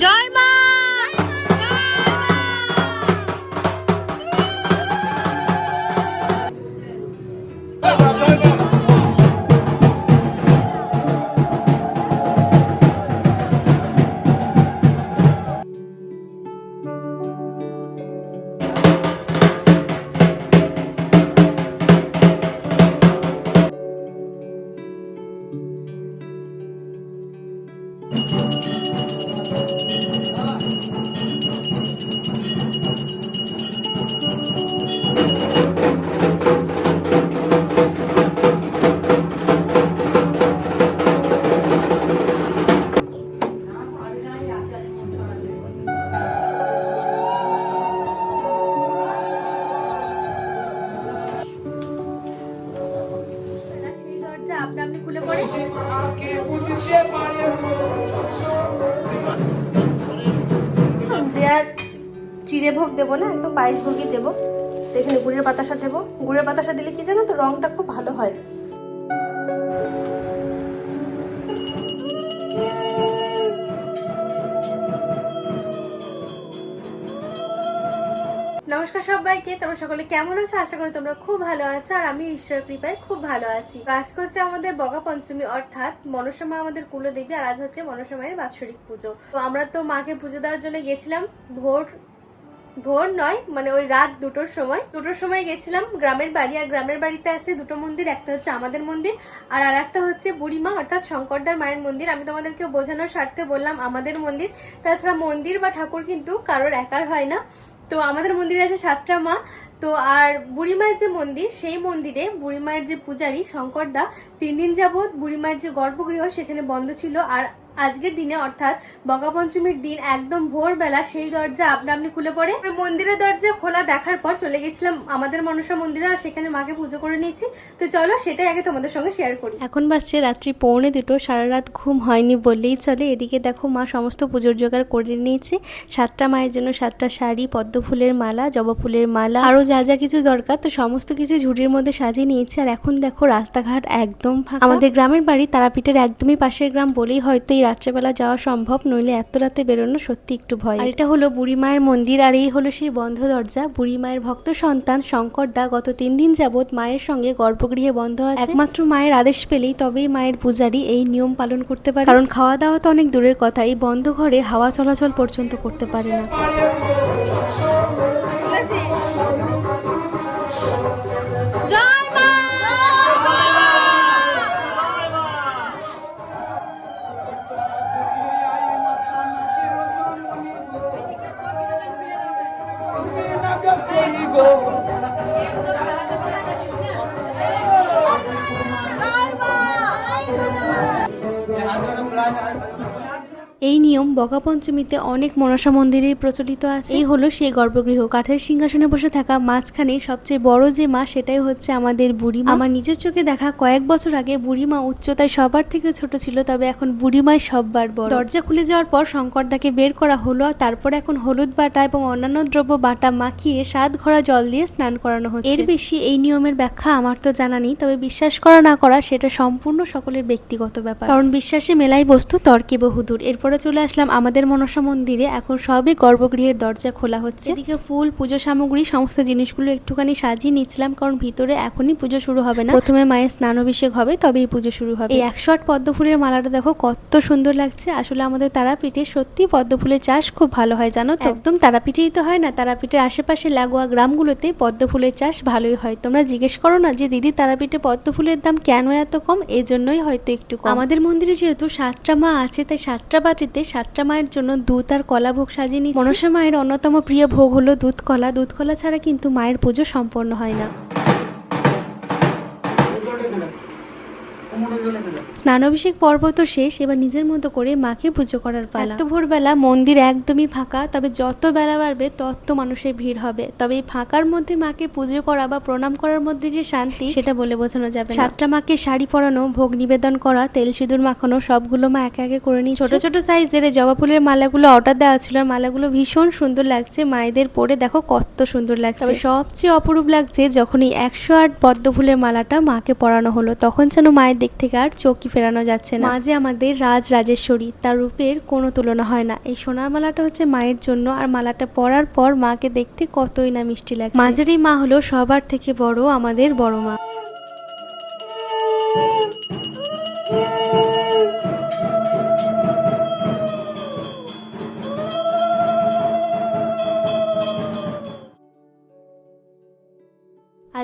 জয় মা সেই যে আর চিড়ে ভোগ দেবো না, একদম পায়েস ভোগই দেবো। তো এখানে গুড়ের বাতাসা দেবো। গুড়ের বাতাসা দিলে কি জানো তো, রংটা খুব ভালো হয়। নমস্কার সবাইকে, তোমরা সকলে কেমন আছো? আশা করি তোমরা খুব ভালো আছো, আর আমি ঈশ্বর কৃপায় খুব ভালো আছি। তো আজকে হচ্ছে আমাদের বগা পঞ্চমী, অর্থাৎ মনসা মা আমাদের কুলদেবী, আর আজ হচ্ছে মনসা মায়ের বাৎসরিক পুজো। তো আমরা তো মাকে পুজো দেওয়ার জন্য গেছিলাম ভোর ভোর নয় মানে ওই রাত দুটোর সময়। দুটোর সময় গেছিলাম গ্রামের বাড়ি, আর গ্রামের বাড়িতে আছে দুটো মন্দির, একটা হচ্ছে আমাদের মন্দির, আর আর একটা হচ্ছে বুড়িমা, অর্থাৎ শঙ্করদার মায়ের মন্দির। আমি তোমাদেরকে বোঝানোর স্বার্থে বললাম আমাদের মন্দির। তাছাড়া মন্দির বা ঠাকুর কিন্তু কারোর একার হয় না। তো আমাদের মন্দিরে আছে সাতটা মা। তো আর বুড়িমায়ের যে মন্দির, সেই মন্দিরে বুড়িমায়ের যে পূজারী শঙ্করদা তিন দিন যাবৎ বুড়িমায়ের যে গর্ভগৃহ সেখানে বন্ধ ছিল। আর আজকের দিনে অর্থাৎ বগা পঞ্চমীর দিন একদম ভোরবেলা সেই দরজা আপনা আপনি খুলে পড়ে। মন্দিরের দরজা খোলা দেখার পর চলে গেছিলাম আমাদের মনসা মন্দিরে আর সেখানে মাকে পুজো করে নিয়েছি। তো চলো সেটাই আগে তোমাদের সঙ্গে শেয়ার করি। এখন বাজছে রাত্রি পৌনে দুটো, সারা রাত ঘুম হয়নি বললেই চলে। এদিকে দেখো মা সমস্ত পুজোর জোগাড় করে নিয়েছে। সাতটা মায়ের জন্য সাতটা শাড়ি, পদ্ম ফুলের মালা, জবা ফুলের মালা আরও যা যা কিছু দরকার। তো সমস্ত কিছু ঝুড়ির মধ্যে সাজিয়ে নিয়েছে আর এখন দেখো রাস্তাঘাট একদম আমাদের গ্রামের বাড়ি তারাপীঠের একদমই পাশের গ্রাম বলেই হয়তো এই রাত্রেবেলা যাওয়া সম্ভব, নইলে এত রাতে বেরোনো সত্যি একটু ভয়। আর এটা হলো বুড়ি মায়ের মন্দির, আর এই হলো সেই বন্ধ দরজা। বুড়ি মায়ের ভক্ত সন্তান শঙ্কর দা গত তিন দিন যাবৎ মায়ের সঙ্গে গর্ভগৃহে বন্ধ আছে। একমাত্র মায়ের আদেশ পেলেই তবেই মায়ের পূজারী এই নিয়ম পালন করতে পারে। কারণ খাওয়া দাওয়া তো অনেক দূরের কথা, এই বন্ধ ঘরে হাওয়া চলাচল পর্যন্ত করতে পারে না। বগা পঞ্চমীতে অনেক মনসা মন্দিরেই প্রচলিত আছে। এই হলো সেই গর্ভগৃহ। কাঠের সিংহাসনে বসে থাকা মাঝখানে সবচেয়ে বড় যে মা, সেটাই হচ্ছে আমাদের বুড়ি। আমার নিজের চোখে দেখা কয়েক বছর আগে বুড়িমা উচ্চতায় সবার থেকে ছোট ছিল, তবে এখন বুড়িমাই সববার বড়। দরজা খুলে যাওয়ার পর শঙ্করদাকে বের করা হলো তারপর এখন হলুদ বাটা এবং অন্যান্য দ্রব্য বাটা মাখিয়ে সাত ঘোড়া জল দিয়ে স্নান করানো হচ্ছে। এর বেশি এই নিয়মের ব্যাখ্যা আমার তো জানা নেই, তবে বিশ্বাস করা না করা সেটা সম্পূর্ণ সকলের ব্যক্তিগত ব্যাপার। কারণ বিশ্বাসে মেলাই বস্তু তর্কে বহুদূর। এরপরে চলে আসলাম আমাদের মনসা মন্দিরে এখন সবই গর্ভগৃহের দরজা খোলা হচ্ছে। এদিকে ফুল পুজো সামগ্রী সমস্ত জিনিসগুলো একটুখানি সাজিয়ে নিচ্ছিলাম কারণ ভিতরে এখনই পুজো শুরু হবে না। প্রথমে মায়ের স্নান অভিষেক হবে তবেই পুজো শুরু হবে। এই একশো আট পদ্ম ফুলের মালাটা দেখো কত সুন্দর লাগছে। আসলে আমাদের তারাপীঠে সত্যি পদ্ম ফুলের চাষ খুব ভালো হয় জানো তো? একদম তারাপীঠেই তো হয় না তারাপীঠের আশেপাশে লাগোয়া গ্রামগুলোতে পদ্ম ফুলের চাষ ভালোই হয়। তোমরা জিজ্ঞেস করো না যে দিদি তারাপীঠে পদ্ম ফুলের দাম কেন এত কম? এজন্যই হয়তো একটু কম। আমাদের মন্দিরে যেহেতু সাতটা মা আছে তাই সাতটা বাটিতে সাতটা মায়ের জন্য দুধ আর কলা ভোগ সাজিয়ে নিচ্ছি। মনসা মায়ের অন্যতম প্রিয় ভোগ হলো দুধ কলা। দুধ কলা ছাড়া কিন্তু মায়ের পুজো সম্পন্ন হয় না। স্নানাভিষেক পর্ব তো শেষ এবার নিজের মতো করে মাকে পুজো করার পালা। এত ভোরবেলা মন্দির একদমই ফাঁকা তবে যত বেলা বাড়বে তত মানুষের ভিড় হবে। তবে এই ফাঁকার মধ্যে মাকে পুজো করা বা প্রণাম করার মধ্যে যে শান্তি সেটা বলে বোঝানো যাবে সাতটা মাকে শাড়ি পরানো ভোগ নিবেদন করা তেল সিঁদুর মাখানো সবগুলো মা একে একে করে নিই ছোট ছোট সাইজের জবা ফুলের মালাগুলো অর্ডার দেওয়া ছিল আর মালাগুলো ভীষণ সুন্দর লাগছে। মায়েদের পরে দেখো কত সুন্দর লাগছে। তবে সবচেয়ে অপরূপ লাগছে যখন এই একশো আট পদ্ম ফুলের মালাটা মাকে পরানো হলো তখন যেন মায়ের দিক থেকে আর চোখই দৃষ্টি ফেরানো যাচ্ছে না। মাঝে আমাদের রাজ রাজেশ্বরী তার রূপের কোনো তুলনা হয় না। এই সোনার মালাটা হচ্ছে মায়ের জন্য আর মালাটা পরার পর মাকে দেখতে কতই না মিষ্টি লাগে মাঝের এই মা হলো সবার থেকে বড় আমাদের বড় মা।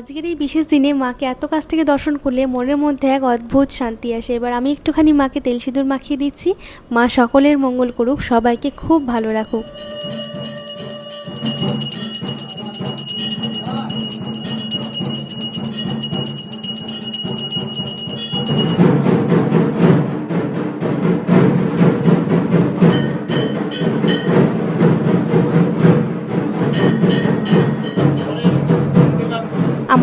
আজকের এই বিশেষ দিনে মাকে এত কাছ থেকে দর্শন করলে মনের মধ্যে এক অদ্ভুত শান্তি আসে। এবার আমি একটুখানি মাকে তেল সিঁদুর মাখিয়ে দিচ্ছি। মা সকলের মঙ্গল করুক, সবাইকে খুব ভালো রাখুক।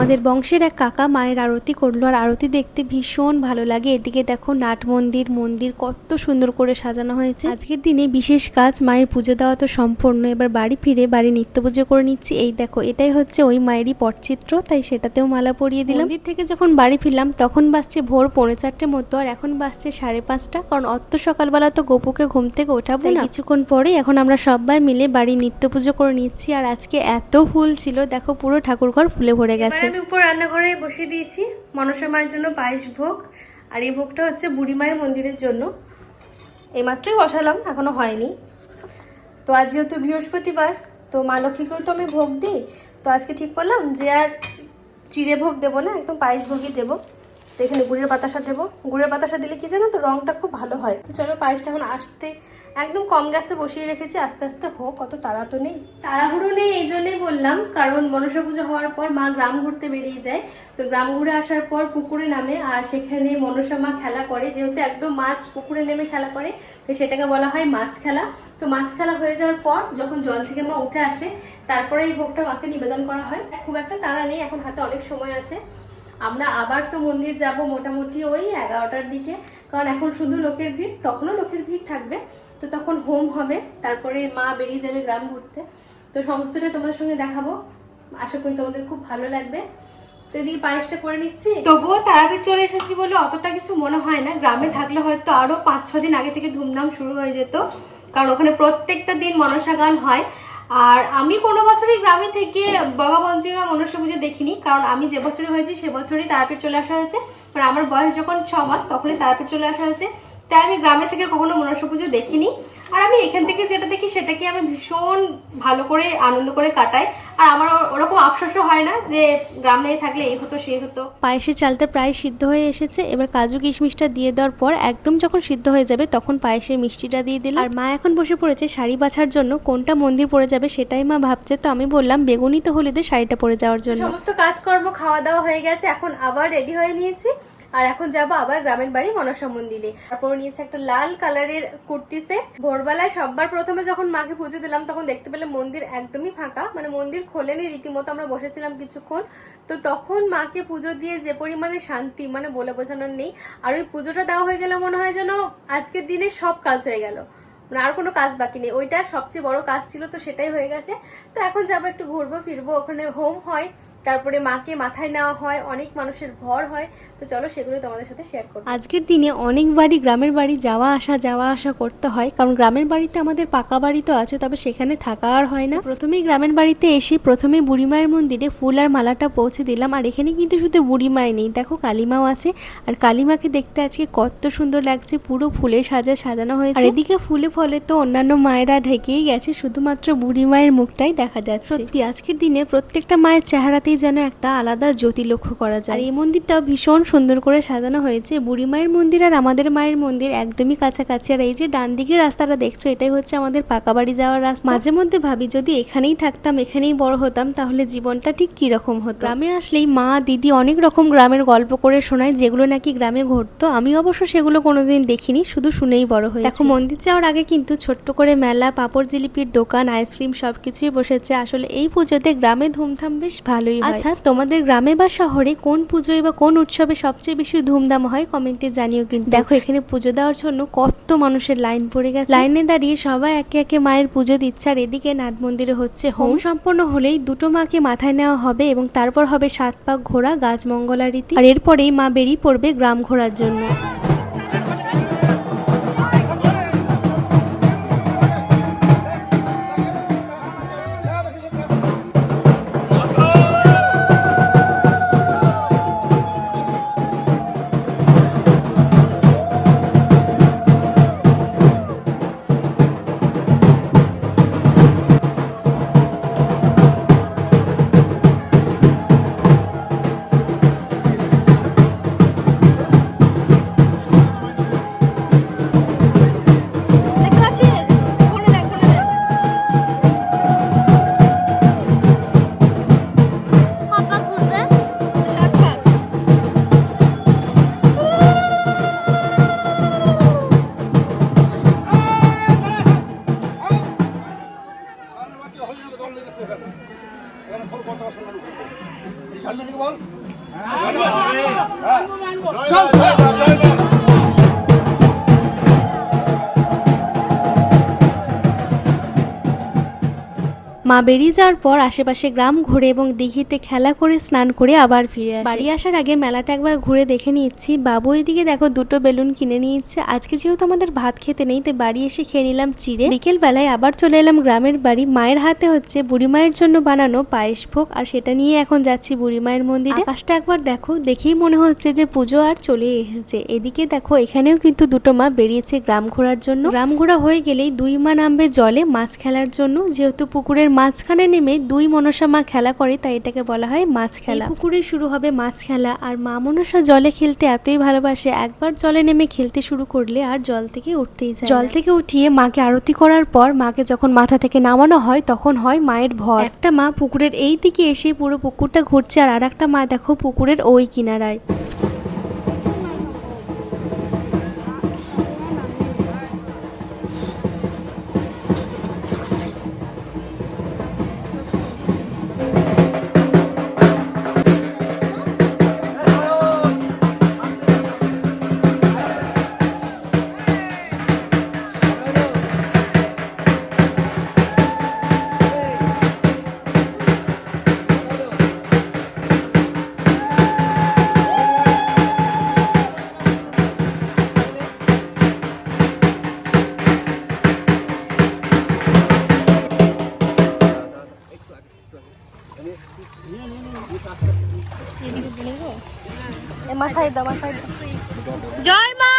আমাদের বংশের এক কাকা মায়ের আরতি করল আর আরতি দেখতে ভীষণ ভালো লাগে। এদিকে দেখো নাট মন্দির মন্দির কত সুন্দর করে সাজানো হয়েছে। আজকের দিনে বিশেষ কাজ মায়ের পুজো দেওয়া তো সম্পূর্ণ। এবার বাড়ি ফিরে বাড়ি নিত্য পুজো করে নিচ্ছি। এই দেখো এটাই হচ্ছে ওই মায়েরই পটচিত্র তাই সেটাতেও মালা পরিয়ে দিলাম। মন্দির থেকে যখন বাড়ি ফিরলাম তখন বাসছে ভোর পৌনে চারটে মতো আর এখন বাসছে সাড়ে পাঁচটা। কারণ অত সকালবেলা তো গোপুকে ঘুম থেকে ওঠাবো না। কিছুক্ষণ পরে এখন আমরা সবাই মিলে বাড়ি নিত্য পুজো করে নিচ্ছি। আর আজকে এত ফুল ছিল দেখো পুরো ঠাকুরঘর ফুলে ভরে গেছে। আমি উপর রান্নাঘরে বসিয়ে দিয়েছি মনসা মায়ের জন্য পায়েস ভোগ। আর এই ভোগটা হচ্ছে বুড়ি মায়ের মন্দিরের জন্য। এইমাত্রই বসালাম, এখনও হয়নি। তো আজ যেহেতু বৃহস্পতিবার, তো মা লক্ষ্মীকেও তো আমি ভোগ দিই। তো আজকে ঠিক করলাম যে আর চিড়ে ভোগ দেবো না, একদম পায়েস ভোগই দেবো। তো এখানে গুড়ের বাতাসা দেবো। গুড়ের বাতাসা দিলে কি জানো তো, রংটা খুব ভালো হয়। তো চলো, পায়েসটা এখন আসতে একদম কম গ্যাসে বসিয়ে রেখেছি, আস্তে আস্তে হোক, অত তাড়া তো নেই। তাড়াহুড়ো নেই এই জন্যই বললাম, কারণ মনসা পুজো হওয়ার পর মা গ্রাম ঘুরতে বেরিয়ে যায়। তো গ্রাম ঘুরে আসার পর পুকুরে নামে, আর সেখানে মনসা মা খেলা করে। যেহেতু একদম মাছ পুকুরে নেমে খেলা করে, তো সেটাকে বলা হয় মাছ খেলা। তো মাছ খেলা হয়ে যাওয়ার পর যখন জল থেকে মা উঠে আসে তারপরে এই ভোগটা মাকে নিবেদন করা হয়। খুব একটা তাড়া নেই, এখন হাতে অনেক সময় আছে। আমরা আবার তো মন্দির যাব মোটামুটি ওই এগারোটার দিকে। কারণ এখন শুধু লোকের ভিড়, তখনও লোকের ভিড় থাকবে। তো তখন হোম হবে, তারপরে মা বেরিয়ে যাবে গ্রাম ঘুরতে। তো সমস্তটা তোমাদের সঙ্গে দেখাবো। আশা করি তোমাদের খুব ভালো লাগবে। তো এদিকে পায়েসটা করে নিচ্ছি। তবুও তারাপীঠ চলে এসেছি বলে অতটা কিছু মনে হয় না। গ্রামে থাকলে হয়তো আরও পাঁচ ছ দিন আগে থেকে ধুমধাম শুরু হয়ে যেত। কারণ ওখানে প্রত্যেকটা দিন মনসা গান হয়। আর আমি কোনো বছরই গ্রামে থেকে বাবা পঞ্চমী মনসা পুজো দেখিনি, কারণ আমি যে বছরে হয়েছি সে বছরই তারাপীঠ চলে আসা হয়েছে। কারণ আমার বয়স যখন ছ মাস, তখনই তারাপীঠ চলে আসা হয়েছে। তাই আমি গ্রামে থেকে কখনো মনসা পুজো দেখিনি। আর আমি এখান থেকে যেটা দেখি সেটাকে আমি ভীষণ ভালো করে আনন্দ করে কাটাই। আর আমার ওরকম আফসোসও হয় না যে গ্রামে থাকলে এই হতো সেই হতো। পায়েসের চালটা প্রায় সিদ্ধ হয়ে এসেছে। এবার কাজু কিশমিশটা দিয়ে দেওয়ার পর একদম যখন সিদ্ধ হয়ে যাবে তখন পায়েসের মিষ্টিটা দিয়ে দিলাম। আর মা এখন বসে পড়েছে শাড়ি বাছার জন্য। কোনটা মন্দির পড়ে যাবে সেটাই মা ভাবছে। তো আমি বললাম বেগুনি তো হলিদের শাড়িটা পরে যাওয়ার জন্য। সমস্ত কাজকর্ম খাওয়া দাওয়া হয়ে গেছে। এখন আবার রেডি হয়ে নিয়েছি। আর এখন যাব আবার গ্রামের বাড়ি মনসা মন্দিরে। তারপর নিয়েছে একটা লাল কালারের কুর্তি সেট। ভোরবেলায় সববার প্রথমে যখন মাকে পুজো দিলাম, তখন দেখতে পেলাম মন্দির একদমই ফাঁকা। মানে মন্দির খোলেনি রীতিমতো, আমরা বসেছিলাম কিছুক্ষণ। তো তখন মাকে পুজো দিয়ে যে পরিমাণে শান্তি মানে বলে বোঝানোর নেই, আর ওই পুজোটা দেওয়া হয়ে গেলে মনে হয় যেন আজকের দিনে সব কাজ হয়ে গেল। মানে আর কোনো কাজ বাকি নেই। ওইটা সবচেয়ে বড় কাজ ছিল, তো সেটাই হয়ে গেছে। তো এখন যাব একটু ঘুরবো, ফিরবো, ওখানে হোম হয়। তারপরে মাকে মাথায় নেওয়া হয় অনেক মানুষের ভর হয় তো চলো সেগুলো তোমাদের সাথে শেয়ার করব। আজকের দিনে অনেক বাড়ি গ্রামের বাড়ি যাওয়া আসা যাওয়া আসা করতে হয় কারণ গ্রামের বাড়িতে আমাদের পাকা বাড়ি তো আছে তবে সেখানে থাকা আর হয় না। প্রথমেই গ্রামের বাড়িতে এসে প্রথমে বুড়িমায়ের মন্দিরে ফুল আর মালাটা পৌঁছে দিলাম আর এখানে কিন্তু শুধু বুড়িমায় নেই দেখো কালিমাও আছে আর কালিমাকে দেখতে আজকে কত সুন্দর লাগছে পুরো ফুলে সাজা সাজানো হয়েছে। আর এদিকে ফুলে ফলে তো অন্যান্য মায়েরা ঢেকেই গেছে শুধুমাত্র বুড়ি মায়ের মুখটাই দেখা যাচ্ছে। সত্যি। আজকের দিনে প্রত্যেকটা মায়ের চেহারাতেই যেন একটা আলাদা জ্যোতি লক্ষ্য করা যায়। আর এই মন্দিরটাও ভীষণ সুন্দর করে সাজানো হয়েছে। বুড়ি মায়ের মন্দির আর আমাদের মায়ের মন্দির একদমই কাছাকাছি। আর এই যে ডান দিকের রাস্তাটা দেখছ এটাই হচ্ছে আমাদের পাকা বাড়ি যাওয়ার রাস্তা। মাঝে মধ্যে ভাবি যদি এখানেই থাকতাম এখানেই বড় হতাম তাহলে জীবনটা ঠিক কি রকম হতো? গ্রামে আসলেই মা দিদি অনেক রকম গ্রামের গল্প করে শোনায় যেগুলো নাকি গ্রামে ঘটতো। আমি অবশ্য সেগুলো কোনোদিন দেখিনি শুধু শুনেই বড় হয়েছে। দেখো মন্দির যাওয়ার আগে কিন্তু ছোট্ট করে মেলা পাপড় জিলিপির দোকান আইসক্রিম সবকিছুই বসেছে। আসলে এই পুজোতে গ্রামে ধুমধাম বেশ ভালোই হয় আচ্ছা তোমাদের গ্রামে বা শহরে কোন পুজোয় বা কোন উৎসবে সবচেয়ে বেশি ধুমধাম হয়? কমেন্টে জানিও কিন্তু। দেখো এখানে পুজো দেওয়ার জন্য কত মানুষের লাইন পড়ে গেছে। লাইনে দাঁড়িয়ে সবাই একে একে মায়ের পুজো দিচ্ছে আর এদিকে নাট মন্দিরে হচ্ছে হোম। সম্পন্ন হলেই দুটো মাকে মাথায় নেওয়া হবে এবং তারপর হবে সাত পাক ঘোড়া গাছ মঙ্গলা রীতি। আর এরপরেই মা বেরিয়ে পড়বে গ্রাম ঘোরার জন্য। বল? হ্যাঁ। হ্যাঁ। মা বেরিয়ে যাওয়ার পর আশেপাশে গ্রাম ঘুরে এবং দিঘিতে খেলা করে স্নান করে আবার ফিরে আসি। বাড়ি আসার আগে মেলাটা একবার ঘুরে দেখে নিচ্ছি। বাবু এদিকে দেখো দুটো বেলুন কিনে নিয়েছে। আজকে যেহেতু আমাদের ভাত খেতে নেই, তাই বাড়ি এসে খেয়ে নিলাম চিড়ে। বিকেল বেলায় আবার চলে এলাম গ্রামের বাড়ি। মায়ের হাতে হচ্ছে বুড়ি মায়ের জন্য বানানো পায়েস ভোগ, আর সেটা নিয়ে এখন যাচ্ছি বুড়ি মায়ের মন্দিরে। আকাশটা একবার দেখো, দেখেই মনে হচ্ছে যে পুজো আর চলে এসেছে। এদিকে দেখো, এখানেও কিন্তু দুটো মা বেরিয়েছে গ্রাম ঘোরার জন্য। গ্রাম ঘোরা হয়ে গেলেই দুই মা নামবে জলে মাছ খেলার জন্য। যেহেতু পুকুরের মাঝখানে নেমে দুই মনসা মা খেলা করে তাই এটাকে বলা হয় মাছ খেলা। পুকুরে শুরু হবে মাছ খেলা আর মা মনসা জলে খেলতে এতই ভালোবাসে একবার জলে নেমে খেলতে শুরু করলে আর জল থেকে উঠতেই যায় জল থেকে উঠিয়ে মাকে আরতি করার পর মাকে যখন মাথা থেকে নামানো হয় তখন হয় মায়ের ভর। একটা মা পুকুরের এই দিকে এসে পুরো পুকুরটা ঘুরছে আর আর একটা মা দেখো পুকুরের ওই কিনারায়। জয় মা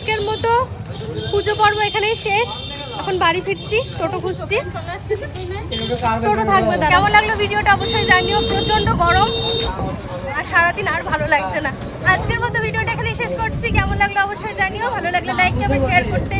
আজকের মতো পুজো পর্ব এখানেই শেষ। এখন বাড়ি ফিরছি, টোটো খুঁজছি। টোটো থাকবে কেমন লাগল ভিডিওটা অবশ্যই জানিও প্রচণ্ড গরম। আর সারাদিন আর ভালো লাগছে না। আজকের মতো ভিডিওটা এখানেই শেষ করছি। কেমন লাগল অবশ্যই জানিও, ভালো লাগলে লাইক করবে শেয়ার করতে